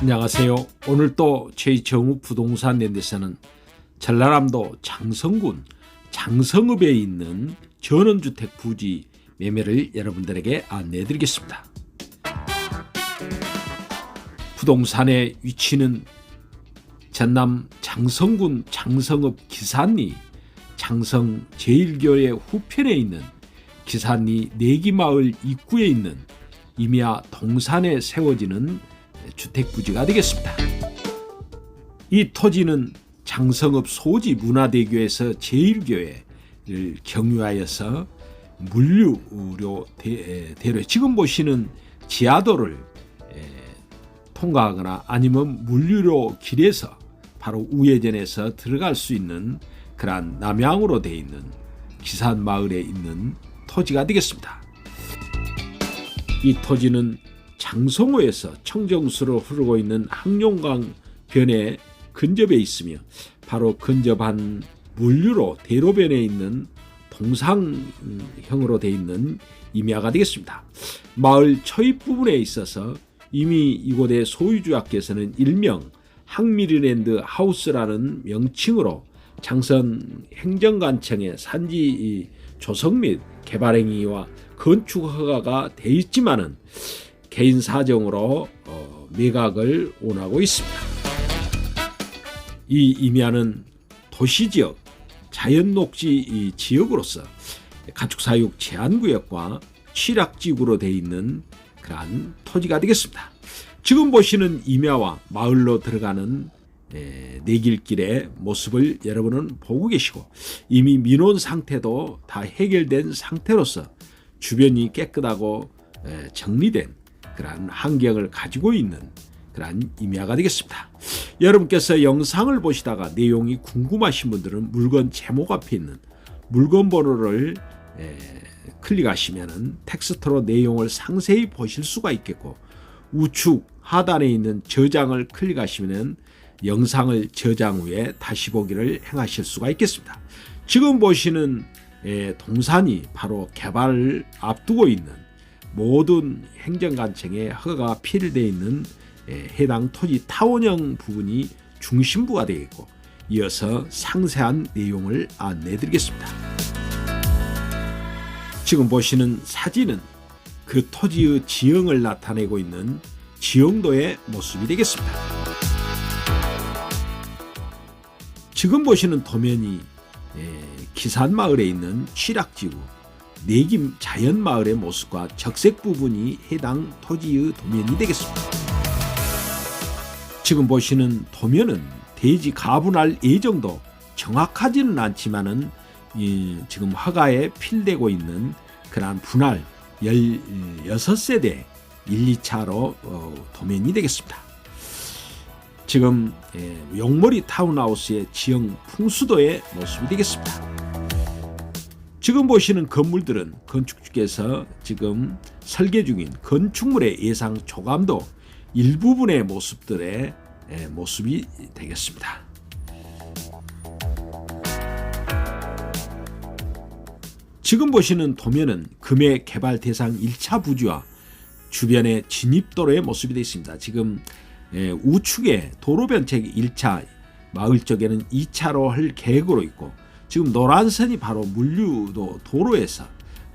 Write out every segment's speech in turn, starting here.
안녕하세요. 오늘 또 최정우 부동산 랜드에서는 전라남도 장성군 장성읍에 있는 전원주택 부지 매매를 여러분들에게 안내해 드리겠습니다. 부동산의 위치는 전남 장성군 장성읍 기산리 장성 제일교회 후편에 있는 기산리 내기마을 입구에 있는 임야 동산에 세워지는 주택 부지가 되겠습니다. 이 토지는 장성읍 소지 문화대교에서 제일교회를 경유하여서 물류로 대- 대로 지금 보시는 지하도를 에, 통과하거나 아니면 물류로 길에서 바로 우회전해서 들어갈 수 있는 그러한 남향으로 되어 있는 기산 마을에 있는 토지가 되겠습니다. 이 토지는 장성호에서 청정수로 흐르고 있는 항룡강 변에 근접해 있으며 바로 근접한 물류로 대로변에 있는 동상형으로 되어 있는 임야가 되겠습니다. 마을 초입 부분에 있어서 이미 이곳의 소유주약께서는 일명 항미리랜드 하우스라는 명칭으로 장선 행정관청의 산지 이 조성 및 개발 행위와 건축 허가가 돼 있지만은 개인 사정으로 어, 매각을 원하고 있습니다. 이 임야는 도시지역 자연녹지 이 지역으로서 가축사육 제한구역과 취락지구로 되어 있는 그러한 토지가 되겠습니다. 지금 보시는 임야와 마을로 들어가는 에, 내길길의 모습을 여러분은 보고 계시고 이미 민원 상태도 다 해결된 상태로서 주변이 깨끗하고 에, 정리된 그러한 환경을 가지고 있는 그러한 임야가 되겠습니다. 여러분께서 영상을 보시다가 내용이 궁금하신 분들은 물건 제목 앞에 있는 물건 번호를 에, 클릭하시면은 텍스트로 내용을 상세히 보실 수가 있겠고 우측 하단에 있는 저장을 클릭하시면은 영상을 저장 후에 다시 보기를 행하실 수가 있겠습니다. 지금 보시는 에, 동산이 바로 개발을 앞두고 있는 모든 행정관청의 허가가 필요되어 있는 에, 해당 토지 타원형 부분이 중심부가 되겠고 이어서 상세한 내용을 안내해 드리겠습니다. 지금 보시는 사진은 그 토지의 지형을 나타내고 있는 지형도의 모습이 되겠습니다. 지금 보시는 도면이 에, 기산마을에 있는 취락지구 내김 자연마을의 모습과 적색 부분이 해당 토지의 도면이 되겠습니다. 지금 보시는 도면은 대지 가분할 예정도 정확하지는 않지만은 이 지금 허가에 필되고 있는 그러한 분할 16세대 1, 2차로 어, 도면이 되겠습니다. 지금 예, 용머리 타운하우스의 지형 풍수도의 모습이 되겠습니다. 지금 보시는 건물들은 건축주께서 지금 설계 중인 건축물의 예상 조감도 일부분의 모습들의 예, 모습이 되겠습니다. 지금 보시는 도면은 금의 개발 대상 1차 부지와 주변의 진입도로의 모습이 되어 있습니다. 지금 예, 우측에 도로 변책 1차 마을 쪽에는 2차로 할 계획으로 있고 지금 노란선이 바로 물류도 도로에서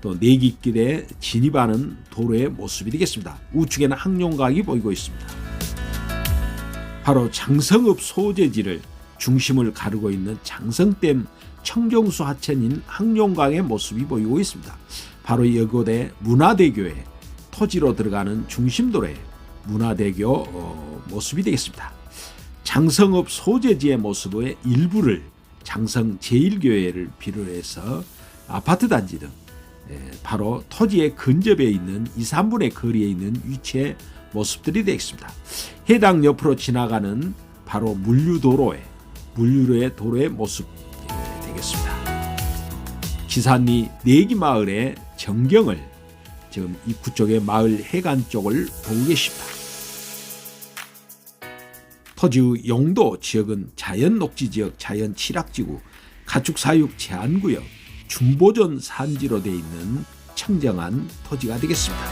또 내기길에 진입하는 도로의 모습이 되겠습니다. 우측에는 항룡각이 보이고 있습니다. 바로 장성읍 소재지를 중심을 가르고 있는 장성댐 청정수 하천인 항룡강의 모습이 보이고 있습니다. 바로 이곳에 문화대교의 토지로 들어가는 중심도로의 문화대교 어, 모습이 되겠습니다. 장성읍 소재지의 모습의 일부를 장성 제1교회를 비롯해서 아파트 단지 등 에, 바로 토지의 근접에 있는 2, 3분의 거리에 있는 위치의 모습들이 되겠습니다. 해당 옆으로 지나가는 바로 물류도로의 물류로의 도로의 모습 에, 되겠습니다. 기산리 내기 마을의 전경을 지금 입구 쪽의 마을 해관 쪽을 보고 계십니다. 토지의 용도 지역은 자연 녹지 지역, 자연 칠학지구, 가축 사육 제한 구역, 중보전 산지로 되어 있는 청정한 토지가 되겠습니다.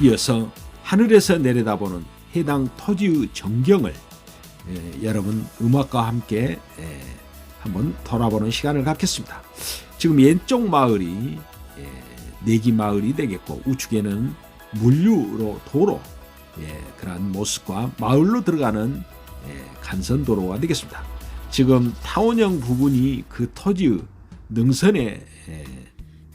이어서 하늘에서 내려다보는 해당 토지의 전경을 예, 여러분 음악과 함께 예, 한번 돌아보는 시간을 갖겠습니다. 지금 왼쪽 마을이 예, 내기 마을이 되겠고 우측에는 물류로 도로 예, 그러한 모습과 마을로 들어가는 예, 간선도로가 되겠습니다. 지금 타원형 부분이 그 토지의 능선의 예,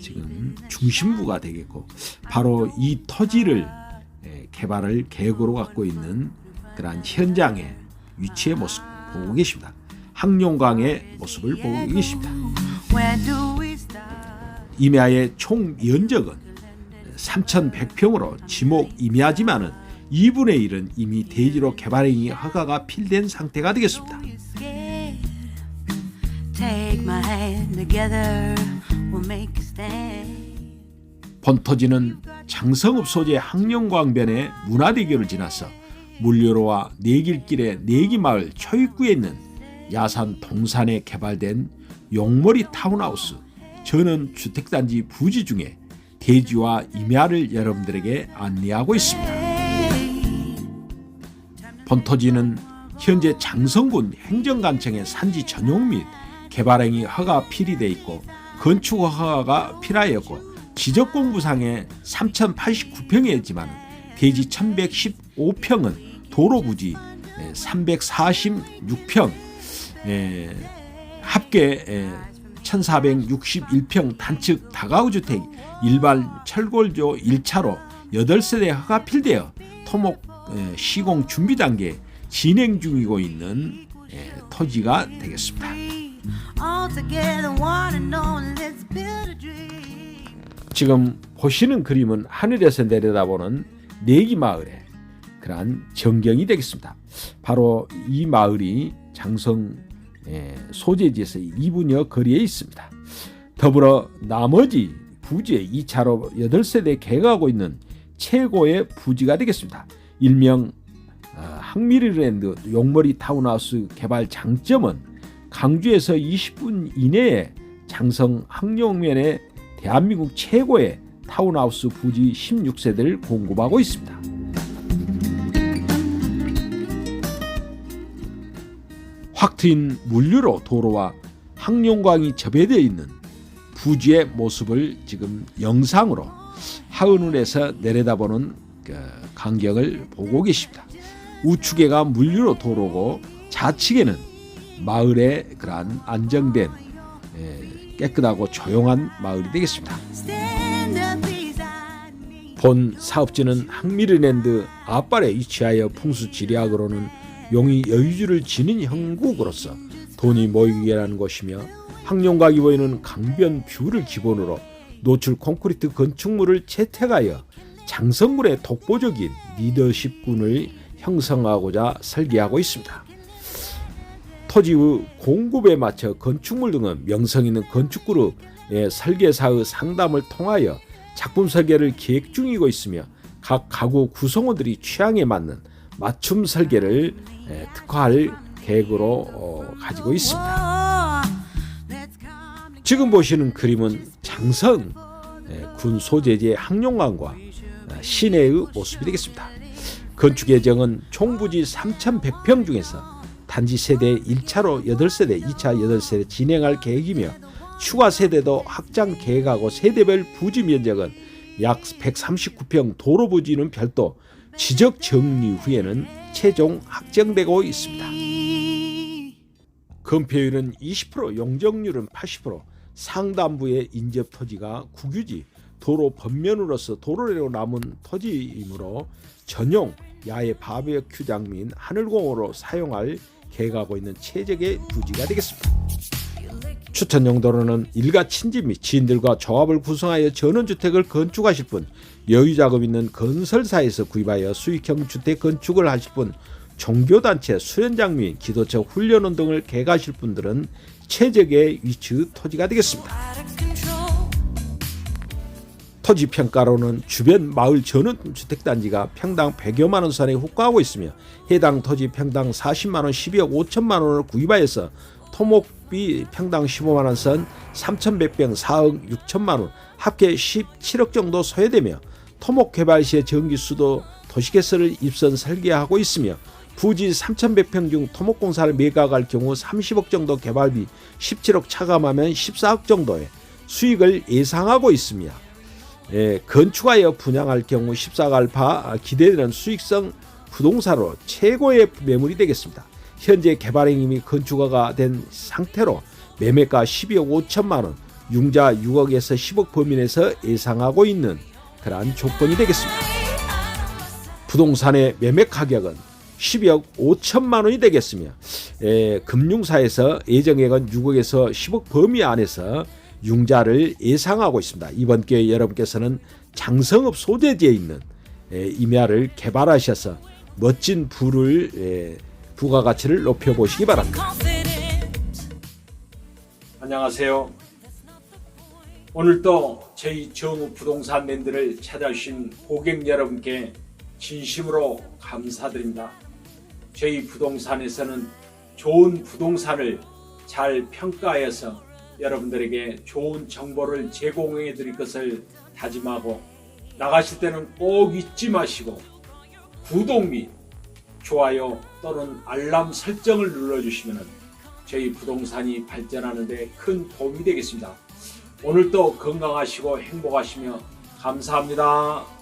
지금 중심부가 되겠고 바로 이 토지를 예, 개발을 계획으로 갖고 있는 그러한 현장의 위치의 모습 보고 계십니다. 항룡강의 모습을 보고 계십니다. 임야의 총 면적은 3,100평으로 지목 임야지만은 2분의 1은 이미 대지로 개발행위 허가가 필된 상태가 되겠습니다. 본토지는 장성읍 소재 항령광변의 문화대교를 지나서 물류로와 내길길의 내기마을 초입구에 있는 야산 동산에 개발된 용머리 타운하우스 전원 주택단지 부지 중에 대지와 임야를 여러분들에게 안내하고 있습니다. 본토지는 현재 장성군 행정관청의 산지 전용 및 개발행위 허가 필이돼 있고 건축 허가가 필하였고 지적공부상에 3,089평이었지만 대지 1,115평은 도로 부지 346평 합계 1,461평 단층 다가구 주택 일반 철골조 1차로 8세대 허가 필되어 토목 에, 시공 준비 단계 진행 중이고 있는 에, 토지가 되겠습니다. 지금 보시는 그림은 하늘에서 내려다보는 내기 마을의 그러한 전경이 되겠습니다. 바로 이 마을이 장성 에, 소재지에서 2분여 거리에 있습니다. 더불어 나머지 부지에 2차로 8세대 개가하고 있는 최고의 부지가 되겠습니다. 일명 어, 항미리랜드 용머리 타운하우스 개발 장점은 강주에서 20분 이내에 장성 항룡면에 대한민국 최고의 타운하우스 부지 16세대를 공급하고 있습니다. 확 트인 물류로 도로와 항룡강이 접해되어 있는 부지의 모습을 지금 영상으로 하은울에서 내려다보는 그 광경을 보고 계십니다. 우측에가 물류로 도로고 좌측에는 마을의 그러한 안정된 에, 깨끗하고 조용한 마을이 되겠습니다. 본 사업지는 항미르랜드 앞발에 위치하여 풍수 지리학으로는 용이 여유주를 지닌 형국으로서 돈이 모이게라는 곳이며 항룡각이 보이는 강변 뷰를 기본으로 노출 콘크리트 건축물을 채택하여 장성군의 독보적인 리더십군을 형성하고자 설계하고 있습니다. 토지의 공급에 맞춰 건축물 등은 명성 있는 건축그룹의 설계사의 상담을 통하여 작품 설계를 계획 중이고 있으며 각 가구 구성원들이 취향에 맞는 맞춤 설계를 에, 특화할 계획으로 어, 가지고 있습니다. 지금 보시는 그림은 장성 에, 군 소재지의 항룡강과 어, 시내의 모습이 되겠습니다. 건축 예정은 총부지 3,100평 중에서 단지 세대 1차로 8세대, 2차 8세대 진행할 계획이며 추가 세대도 확장 계획하고 세대별 부지 면적은 약 139평, 도로 부지는 별도 지적 정리 후에는 최종 확정되고 있습니다. 건폐율은 20%, 용적률은 80%, 상단부의 인접 토지가 국유지, 도로 번면으로서 도로로 남은 토지이므로 전용 야외 바베큐장 및 하늘공으로 사용할 계획하고 있는 최적의 부지가 되겠습니다. 추천 용도로는 일가 친지 및 지인들과 조합을 구성하여 전원주택을 건축하실 분, 여유 자금 있는 건설사에서 구입하여 수익형 주택 건축을 하실 분, 종교단체, 수련장 및 기도처 훈련원 등을 계획하실 분들은 최적의 위치 토지가 되겠습니다. 토지 평가로는 주변 마을 전원 주택 단지가 평당 100여만 원 선에 호가하고 있으며 해당 토지 평당 40만 원, 12억 5천만 원을 구입하여서 토목비 평당 15만 원 선 3,100평 4억 6천만 원 합계 17억 정도 소요되며 토목 개발 시의 전기 수도 도시개설을 입선 설계하고 있으며 부지 3,100평 중 토목공사를 매각할 경우 30억 정도 개발비 17억 차감하면 14억 정도의 수익을 예상하고 있으며 예, 건축하여 분양할 경우 14억 알파 기대되는 수익성 부동산으로 최고의 매물이 되겠습니다. 현재 개발행 이미 건축화가 된 상태로 매매가 12억 5천만 원, 융자 6억에서 10억 범위내에서 예상하고 있는 그러한 조건이 되겠습니다. 부동산의 매매 가격은 12억 5천만 원이 되겠으며 에, 금융사에서 예정액은 6억에서 10억 범위 안에서 융자를 예상하고 있습니다. 이번 기회에 여러분께서는 장성읍 소재지에 있는 에, 임야를 개발하셔서 멋진 부를 에, 부가가치를 높여보시기 바랍니다. 안녕하세요. 오늘도 저희 정우 부동산 랜드를 찾아주신 고객 여러분께 진심으로 감사드립니다. 저희 부동산에서는 좋은 부동산을 잘 평가해서 여러분들에게 좋은 정보를 제공해 드릴 것을 다짐하고 나가실 때는 꼭 잊지 마시고 구독 및 좋아요 또는 알람 설정을 눌러주시면 저희 부동산이 발전하는 데 큰 도움이 되겠습니다. 오늘도 건강하시고 행복하시며 감사합니다.